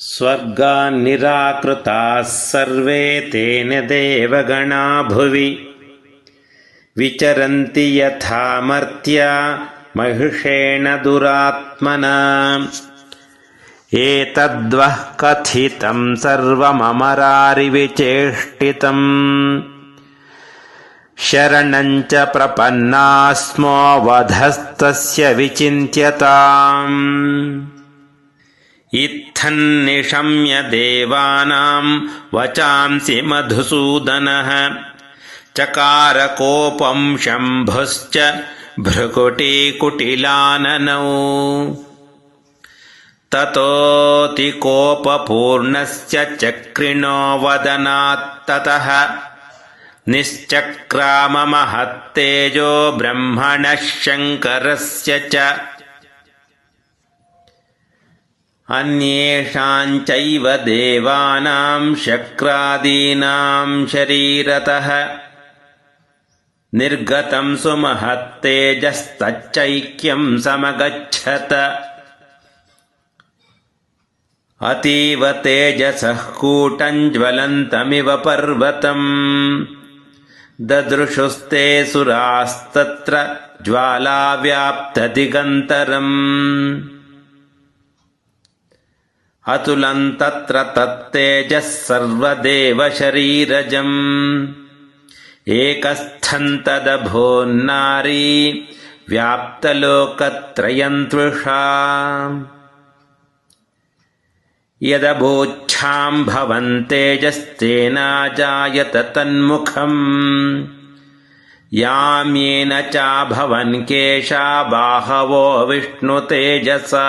स्वर्गान्निराकृताः सर्वे तेन देवगणा भुवि। विचरन्ति यथा मर्त्या महिषेण दुरात्मना। एतद्वः कथितं सर्वममरारिविचेष्टितम्। शरणम् च प्रपन्नास्मो वधस्तस्य विचिन्त्यताम् इत्थन्निशम्य देवानाम् वचांसि मधुसूदनः। चकारकोपम् शम्भुश्च भ्रुकुटीकुटिलाननौ ततोऽतिकोपपूर्णस्य चक्रिणो वदनात्ततः निश्चक्राममहत्तेजो ब्रह्मणः शङ्करस्य च अन्येषाञ्चैव देवानाम् शक्रादीनाम् शरीरतः। निर्गतम् सुमहत्तेजस्तच्चैक्यम् समगच्छत। अतीव तेजसः कूटम् ज्वलन्तमिव पर्वतम्। ददृशुस्ते सुरास्तत्र ज्वालाव्याप्तदिगन्तरम् अतुलम् तत्र तत्तेजः सर्वदेवशरीरजम्। एकस्थम् तदभोन्नारी व्याप्तलोकत्रयम् त्वृषा यदभूच्छाम् भवन्तेजस्तेनाजायत तन्मुखम्। याम्येन चाभवन् केशा बाहवो विष्णुतेजसा